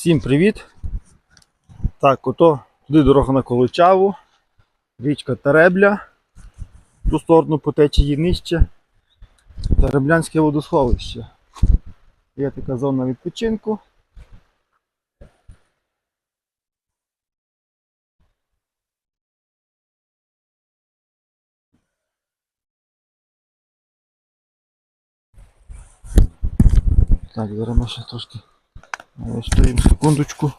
Всім привіт! Так, ото туди дорога на Колочаву, річка Теребля, ту сторону по течії нижче, Тереблянське водосховище. Є така зона відпочинку. Так, зараз ще трошки стоїмо секундочку.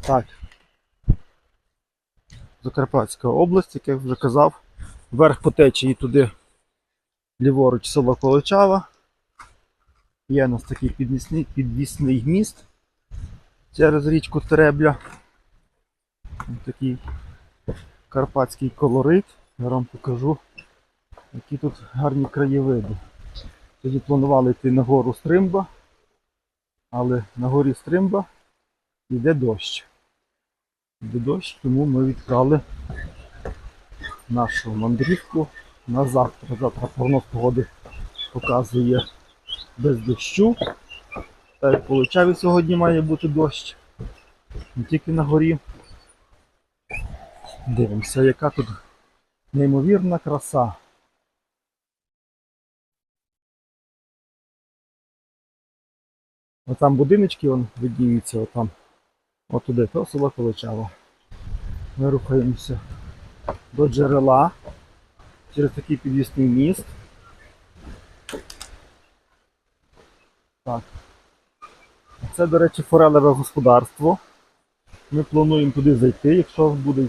Так. Закарпатська область, як я вже казав. Вверх по течії туди ліворуч село Колочава. Є у нас такий підвісний, підвісний міст через річку Теребля. Ось такий карпатський колорит. Я вам покажу, які тут гарні краєвиди. Тоді планували йти на гору Стримба, але на горі Стримба йде дощ. Йде дощ, тому ми відклали нашу мандрівку на завтра. Завтра прогноз погоди показує без дощу. По сьогодні має бути дощ. Не тільки на горі. Дивимося, яка тут неймовірна краса. Отам будиночки вон видніються, отам. Отуди, то село Колочава. Ми рухаємося до джерела через такий підвісний міст. Так. Це, до речі, форелеве господарство. Ми плануємо туди зайти, якщо буде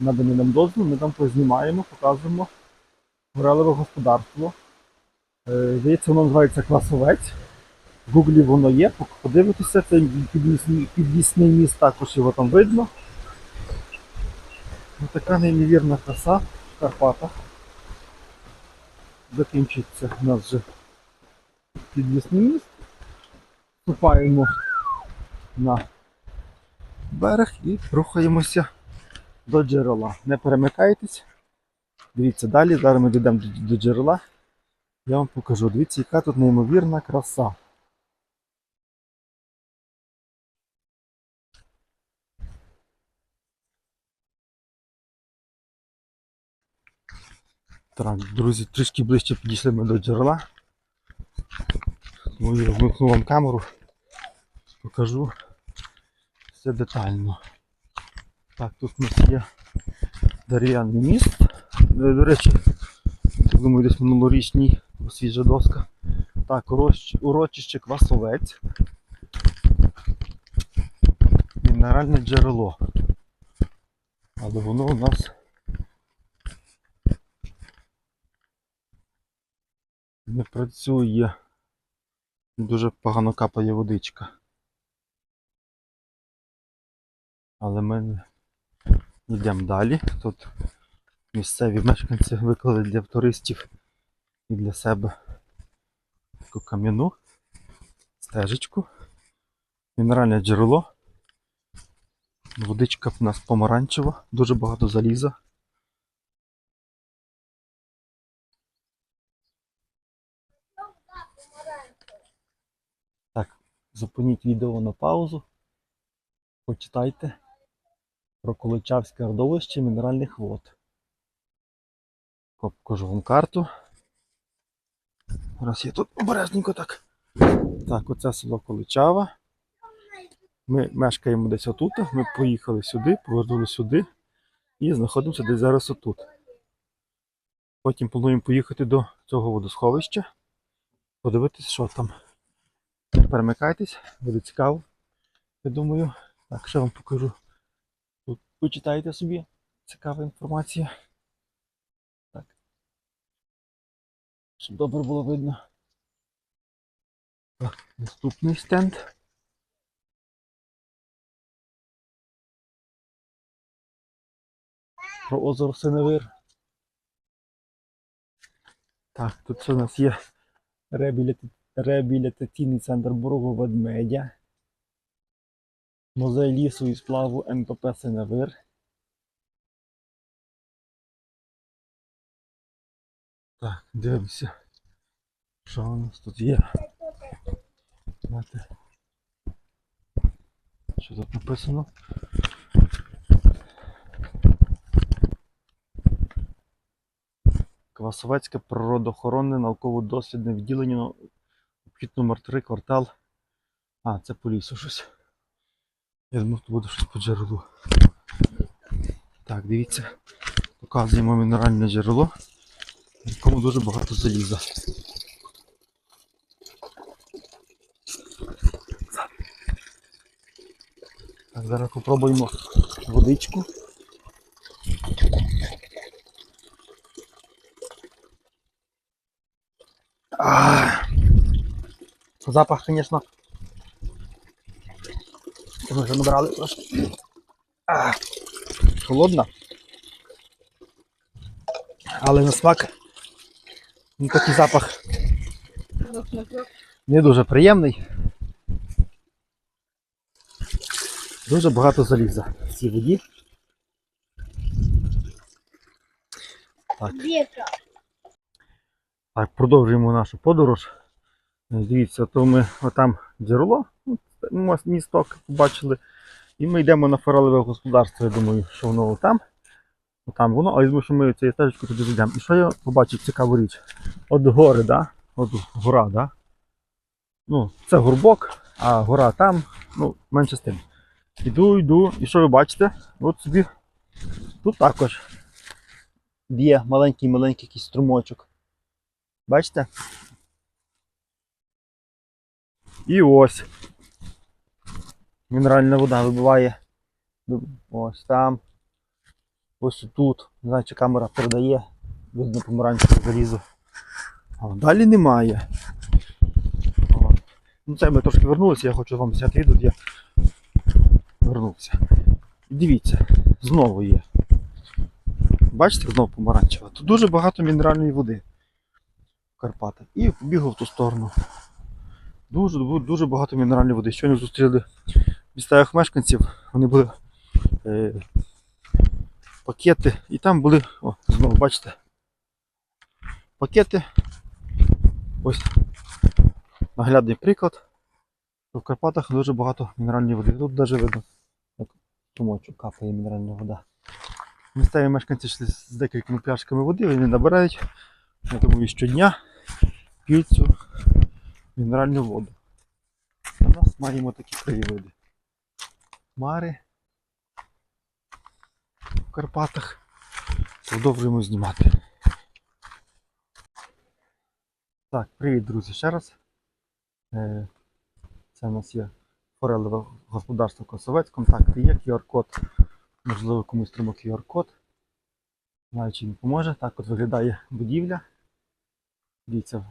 наданий нам дозвіл, ми там познімаємо, покажемо форелеве господарство. Е, Здається, воно називається Класовець. В гуглі воно є, подивитися, це підвісний, міст, також його там видно. Ось така неймовірна краса в Карпатах. Закінчиться у нас вже підвісний міст. Вступаємо на берег і рухаємося до джерела. Не перемикайтесь. Дивіться далі, зараз ми дійдемо до джерела. Я вам покажу. Дивіться, яка тут неймовірна краса. Так, друзі, трішки ближче підійшли ми до джерела. Тому я вмикну вам камеру, покажу все детально. Так, тут у нас є дерев'яний міст. До речі, думаю, десь минулорічній свіжа доска. Так, урочище Квасовець. Мінеральне джерело. Але воно у нас не працює. Дуже погано капає водичка. Але ми йдемо далі. Тут місцеві мешканці виклали для туристів і для себе таку кам'яну стежечку. Мінеральне джерело. Водичка в нас помаранчева, дуже багато заліза. Так, зупиніть відео на паузу. Почитайте про Колочавське родовище мінеральних вод. Покажу вам карту. Зараз я тут обережненько так. Так, оце село Количава. Ми мешкаємо десь отут. Ми поїхали сюди, повернули сюди і знаходимося десь зараз отут. Потім плануємо поїхати до цього водосховища, подивитись, що там. Перемикайтесь, буде цікаво. Я думаю, так, що вам покажу. Тут почитайте собі, цікава інформація. Так. Щоб добре було видно. Так, наступний стенд. Про озеро Синевир. Так, тут що у нас є реабіліта- реабілітаційний центр Борогу Ведмедя. Музей лісу і сплаву НПП Синевир. Так, дивимося. Що у нас тут є? Знаєте, Що тут написано? Квасовецьке природоохоронне науково-дослідне відділення обхід номер 3 квартал. А, це по лісу щось. Я думав, тут буде щось по джерелу. Так, дивіться. Показуємо мінеральне джерело, в якому дуже багато заліза. Так, зараз попробуємо водичку. А, запах, звісно. Ми вже набрали трошки. А, холодна. Але на смак такий запах не дуже приємний. Дуже багато заліза в цій воді. Так, так, продовжуємо нашу подорож. Дивіться, то ми отам джерело, ну, місток побачили. І ми йдемо на форелеве господарство. Я думаю, що воно там. Там воно, але я думаю, що ми цією стежечкою туди зайдемо. І що я побачив цікаву річ? От гори, да? От гора, да? Ну, це горбок, а гора там, ну, менше з тим. Іду, йду, і що ви бачите? От собі тут також б'є маленький-маленький якийсь струмочок. Бачите? І ось. Мінеральна вода вибиває. Ось там. Ось тут. Не знаю, чи камера передає. Видно помаранчеве залізо. А далі немає. Ну це ми трошки вернулися, я хочу вам зняти відео, я вернувся. Дивіться, знову є. Бачите, знову помаранчева. Тут дуже багато мінеральної води в Карпатах. І побігав в ту сторону. Дуже, дуже багато мінеральної води. Щойно зустріли в місцевих мешканців, вони були е, пакети, і там були, о, знову бачите, пакети. Ось наглядний приклад. В Карпатах дуже багато мінеральної води. Тут навіть видно, як сумочок капає мінеральна вода. Місцеві мешканці йшли з декількома пляшками води, вони набирають, я думаю, щодня п'ють цю мінеральну воду. У нас маємо такі краєвиди. Хмари в Карпатах. Продовжуємо знімати. Так, привіт, друзі, ще раз. Е, Це у нас є форелеве господарство Косовець. Контакти є, QR-код. Можливо, комусь треба QR-код. Знаю, чи він поможе. Так от виглядає будівля. Дивіться.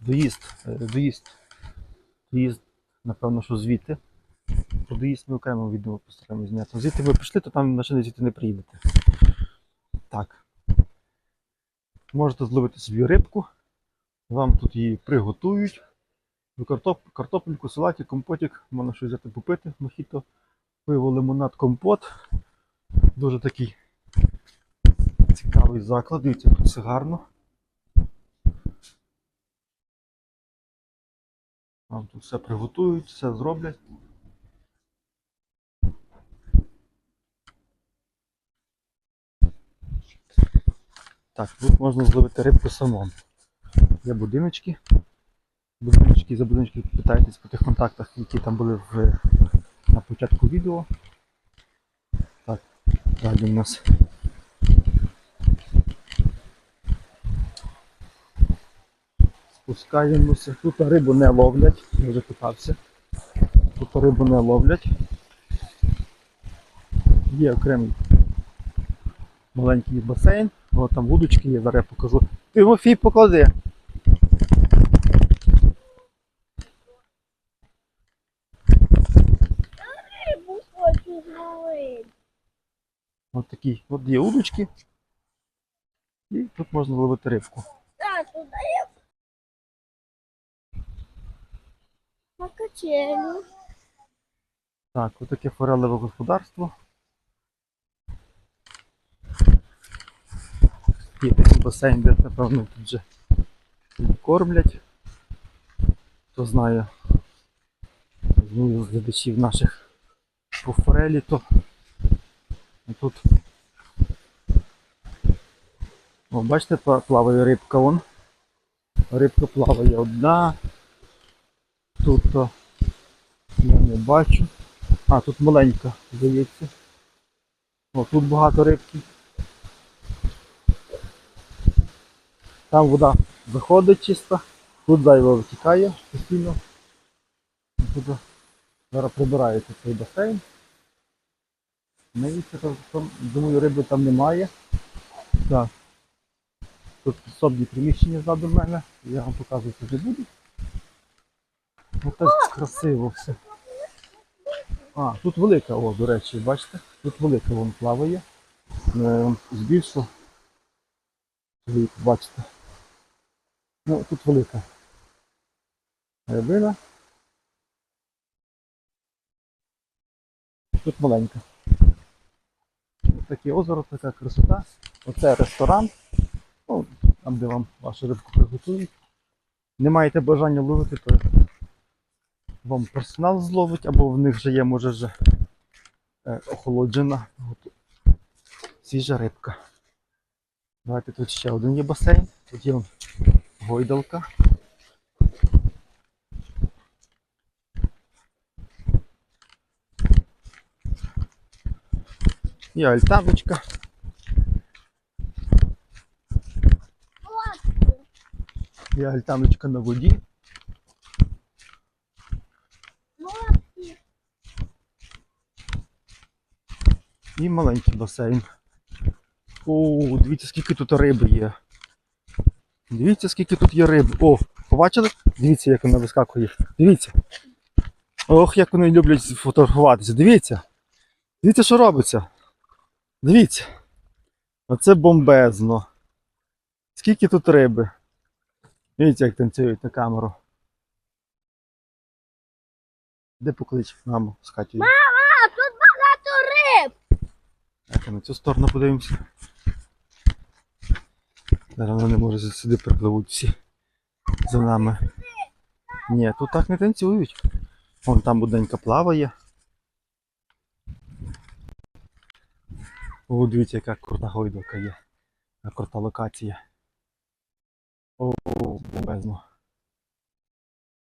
Доїзд, е, доїзд, доїзд, напевно, що звідти. Про доїзд ми окремо відео постараємось зняти. Звідти ви прийшли, то там машини звідти не приїдете. Так. Можете зловити собі рибку. Вам тут її приготують. Ви картоп, картопельку, салатик, компотик, можна щось взяти попити, мохіто, пиво, лимонад, компот. Дуже такий цікавий заклад. Дивіться, тут все гарно. Вам тут все приготують, все зроблять. Так, тут можна зловити рибку самому. Є будиночки. Будиночки за будиночки питайтесь по тих контактах, які там були вже на початку відео. Так, далі у нас. Спускаємося. Тут рибу не ловлять, я вже питався. Тут рибу не ловлять. Є окремий маленький басейн. О, там вудочки є, зараз я покажу. Тимофій поклади. От такі. От є удочки. І тут можна ловити рибку. Тату, дай я на качелю. Так, отаке форелеве господарство. Є такий басейн, де, напевно, тут вже кормлять. Хто знає, ну, з глядачів наших по форелі, то тут. О, бачите, плаває рибка вон. Рибка плаває одна. Тут я не бачу. А, тут маленька, здається. О, тут багато рибки. Там вода виходить чисто, тут зайва витікає постійно. Тут зараз прибирається цей басейн. Навіщо там, думаю, риби там немає. Так. Тут підсобні приміщення ззаду мене. Я вам показувати не буду. Ну так красиво все. А, тут велика, о, до речі, бачите? Тут велика вон плаває. Е, збільшу. Бачите. Ну, тут велика рибина. Тут маленька. Ось таке озеро, така красота. Оце ресторан. Ну, там, де вам вашу рибку приготують. Не маєте бажання ловити, то вам персонал зловить, або в них вже є, може вже е, охолоджена свіжа рибка. Давайте тут ще один є басейн, тут є гойдалка. Є альтаночка. Є альтаночка на воді. І маленький басейн. О, дивіться, скільки тут риби є. Дивіться, скільки тут є риби. О, побачили? Дивіться, як вона вискакує. Дивіться. Ох, як вони люблять фотографуватися. Дивіться. Дивіться, що робиться. Дивіться. Оце бомбезно. Скільки тут риби. Дивіться, як танцюють на камеру. Де поклич маму з Катєю? А, тут багато риб. Так, на цю сторону подивимося. Зараз вони може сюди припливуть всі за нами. Ні, тут так не танцюють. Вон там буденька плаває. О, дивіться, яка крута гойдалка є. Яка крута локація. О, бомбезно.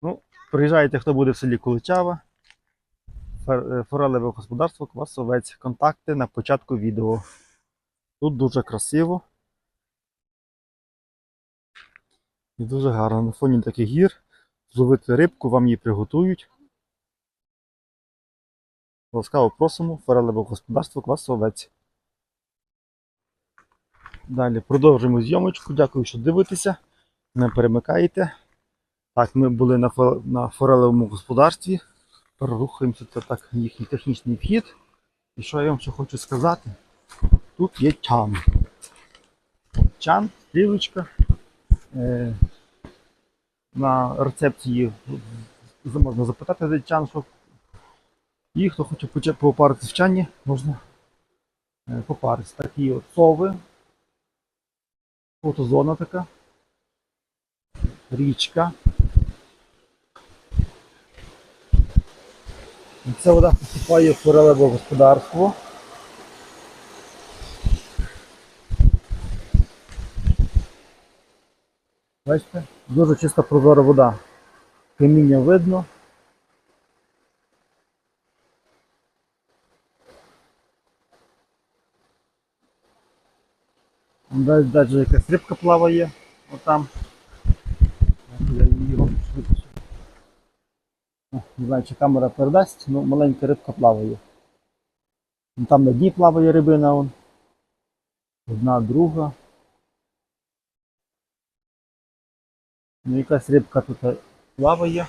Ну, приїжджайте, хто буде в селі Куличава. Е, Форелеве господарство Квасовець. Контакти на початку відео. Тут дуже красиво. І дуже гарно. На фоні таких гір. Зловити рибку, вам її приготують. Ласкаво просимо Форелеве господарство Квасовець. Далі продовжуємо зйомочку. Дякую, що дивитеся. Не перемикаєте. Так, ми були на форелевому господарстві. Рухаємося, це так їхній технічний вхід. І що я вам ще хочу сказати? Тут є чан. Чан, стрілочка. Е, на рецепції можна запитати де чан, що. І хто хоче попаритися в чані, можна е, попаритися. Такі от сови. Фотозона така. Річка. І Ця вода поступає в форелеве господарство. Бачите? Дуже чиста прозора вода. Каміння видно. Далі, далі якась рибка плаває. Отам. Я її вам швидше. О, Не знаю, чи камера передасть, але маленька рибка плаває. Ну, Там на дні плаває рибина. Вон. Одна, друга. Ну, якась рибка тут плаває.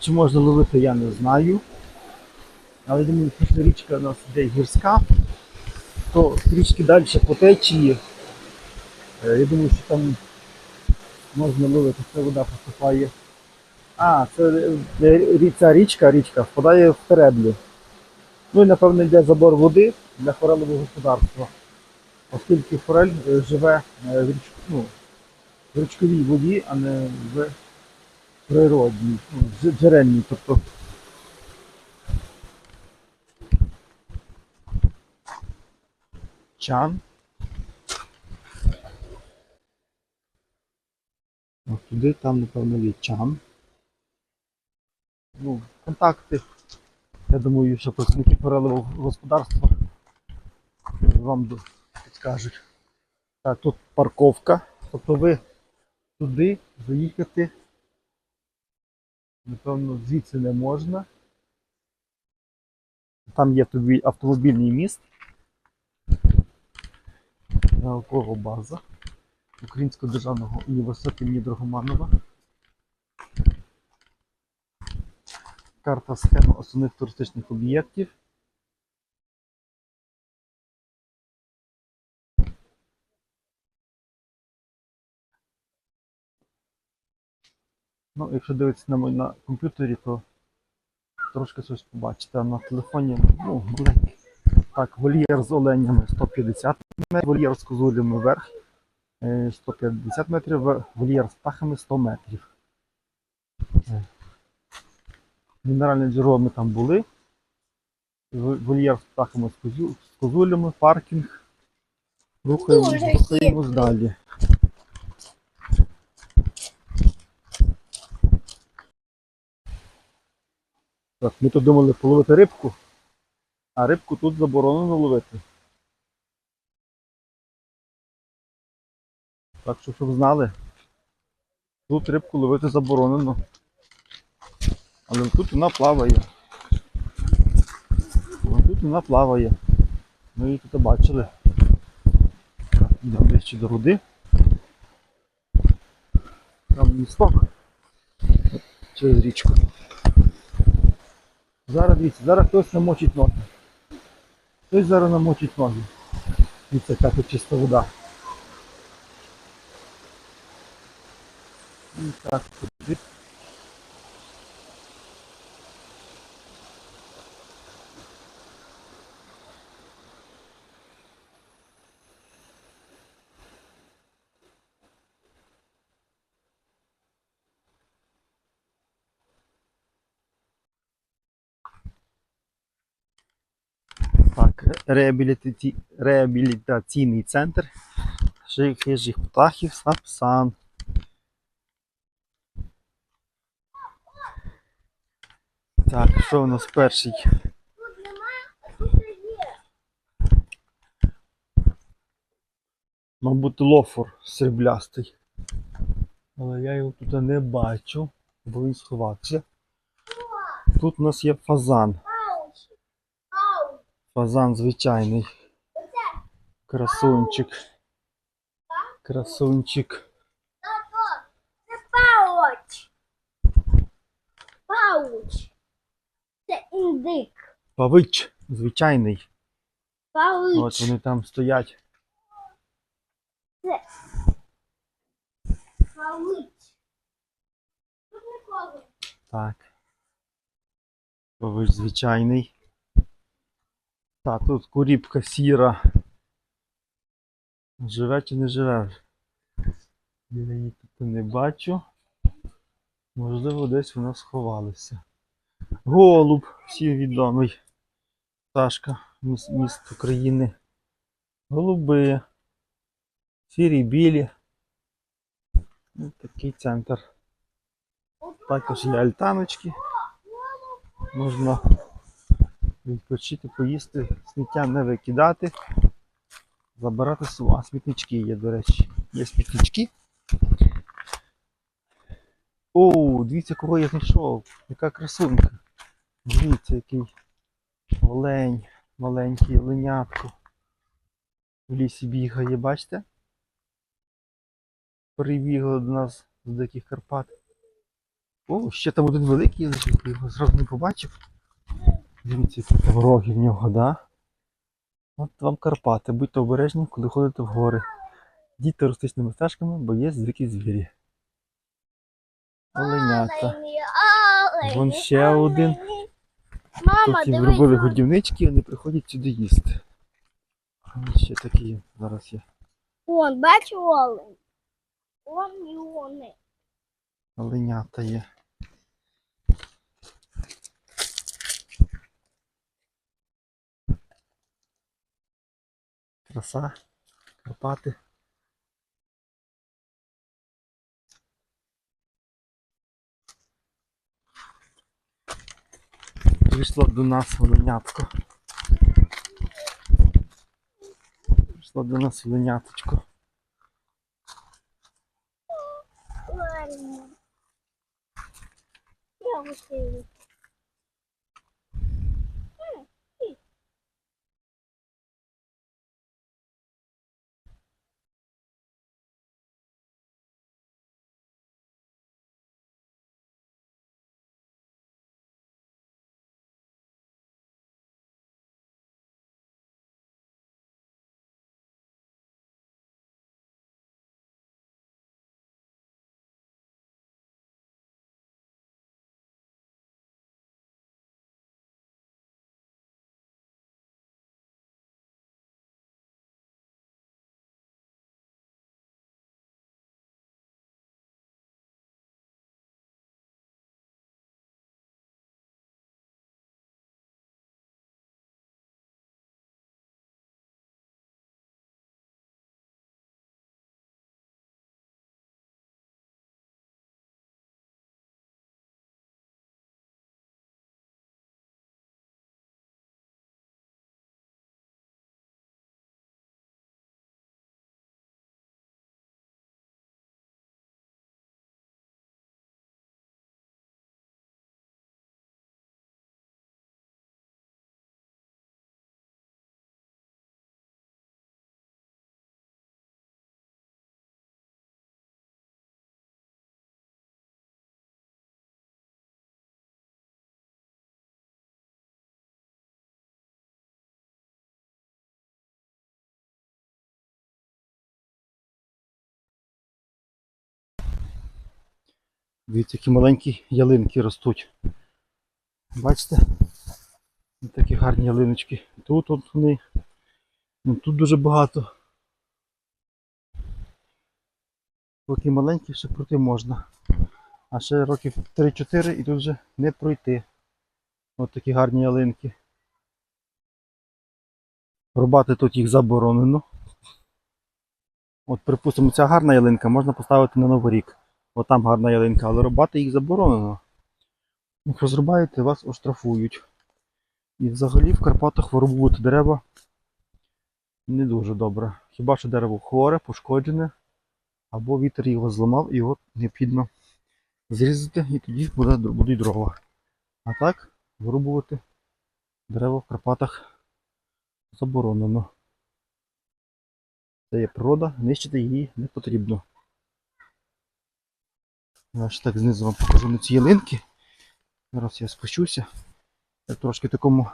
Чи можна ловити, я не знаю. Але думаю, що річка у нас йде гірська, то трішки далі по течії. Е, Я думаю, що там можна ловити, це вода поступає. А, це е, ця річка, річка впадає в Тереблю. Ну і напевно йде забор води для форелевого господарства, оскільки форель е, живе е, в, річ- ну, в річковій воді, а не в природній, ну, дж- джерельній. Тобто чан. От туди, там, напевно, є чан. Ну, контакти. Я думаю, що працівники переливу господарства вам підскажуть. Так, тут парковка. Тобто ви туди заїхати. Напевно, звідси не можна. Там є автомобільний міст. Наукова база Українського державного університету імені. Карта схема основних туристичних об'єктів. Ну, якщо дивитися на, на комп'ютері, то трошки щось побачите. На телефоні, ну. Так, вольєр з оленями 150 метрів, вольєр з козулями вверх е, 150 метрів, вольєр з птахами 100 метрів. Е, Мінеральне джерело ми там були. Вольєр з птахами з, козу, козулями, паркінг. Рухаємось, Дуже рухаємось далі. Так, ми тут думали половити рибку, а рибку тут заборонено ловити. Так що, щоб знали, тут рибку ловити заборонено. Але тут вона плаває. Тут вона плаває. Ми її тут бачили. Так, йдемо ближче до руди. Там місток. Через річку. Зараз дивіться, зараз хтось намочить ноги. Хтось зараз намочить ноги. Дивіться, яка тут чиста вода. І так, туди. Так, реабілітаці... реабілітаційний центр жи- хижих птахів Сапсан. Так, що у нас перший? Мабуть, лофор сріблястий. Але я його тут не бачу, бо він сховався. Тут у нас є фазан. Фазан звичайний. Красунчик. Красунчик. Це пауч. Пауч. Це індик. Павич звичайний. Пауч. От вони там стоять. Пауч. Тут ніколи. Так. Павич звичайний. Так, тут куріпка сіра. Живе чи не живе? Я її тут не бачу. Можливо, десь вона сховалася. Голуб, всім відомий. Пташка міст, міст України. Голуби. Сірі білі. Ось такий центр. Також є альтаночки. Можна відпочити, поїсти, сміття не викидати, забирати з. А смітнички є, до речі. Є смітнички. О, дивіться, кого я знайшов. Яка красунка. Дивіться, який олень, маленький оленятко. В лісі бігає, бачите? Прибігли до нас з диких Карпат. О, ще там один великий лежить, його зразу не побачив. Дивіться, які там в нього, да? От вам Карпати. Будьте обережні, коли ходите в гори. Йдіть туристичними стежками, бо є дикі звірі. Оленята. Вон ще один. Мама, Тут їм робили годівнички, вони приходять сюди їсти. Ще такі зараз є. Вон, бач олень. Вон і вони. Оленята є. Краса, Карпати. Прийшло до нас оленятко. Прийшло до нас оленяточко. Я Дивіться, які маленькі ялинки ростуть. Бачите? Такі гарні ялиночки. Тут от вони. Ну, Тут дуже багато. Поки маленькі, ще пройти можна. А ще років 3-4 і тут вже не пройти. Ось такі гарні ялинки. Рубати тут їх заборонено. От, припустимо, ця гарна ялинка можна поставити на Новий рік. От там гарна ялинка, але рубати їх заборонено. Якщо зрубаєте, вас оштрафують. І взагалі в Карпатах вирубувати дерева не дуже добре. Хіба що дерево хворе, пошкоджене, або вітер його зламав і його необхідно зрізати, і тоді буде, будуть дрова. А так, вирубувати дерева в Карпатах заборонено. Це є природа, нищити її не потрібно. Я ж так знизу вам покажу на ці ялинки. Зараз я спущуся. Я трошки в такому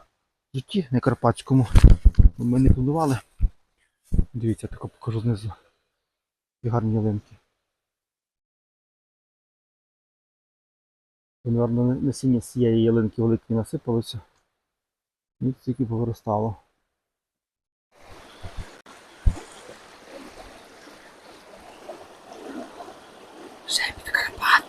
житті, не карпатському. Ми не планували. Дивіться, я тако покажу знизу. І гарні ялинки. Наверно, насіння з цієї ялинки великої насипалося. І тільки повиростало. Шепіт Карпат.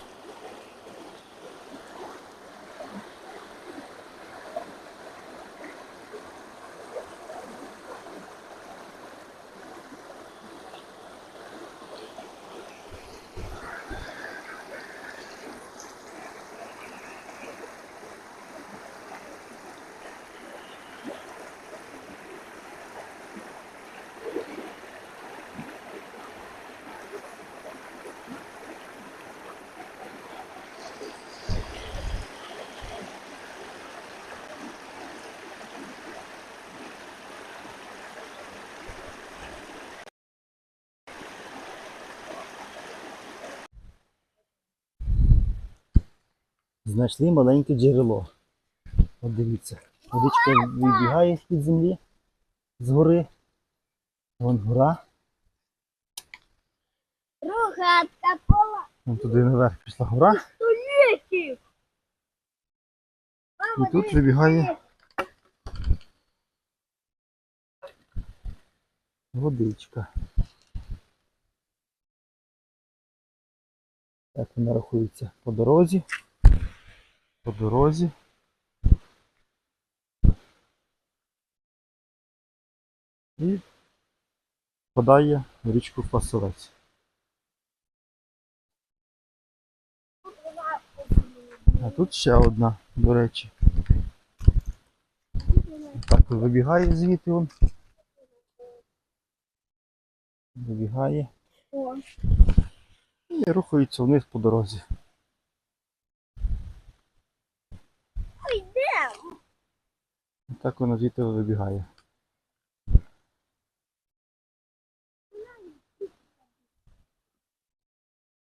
Знайшли маленьке джерело. От дивіться. Водичка вибігає з-під землі, з гори. Вон гора. Рогатка пола. Вон туди наверх пішла гора. І тут вибігає водичка. Так вона рахується по дорозі. По дорозі. І впадає в річку Фасилець. А тут ще одна, до речі. Так, вибігає звідти він. Вибігає і рухається вниз по дорозі. йдемо. Так воно звідти вибігає.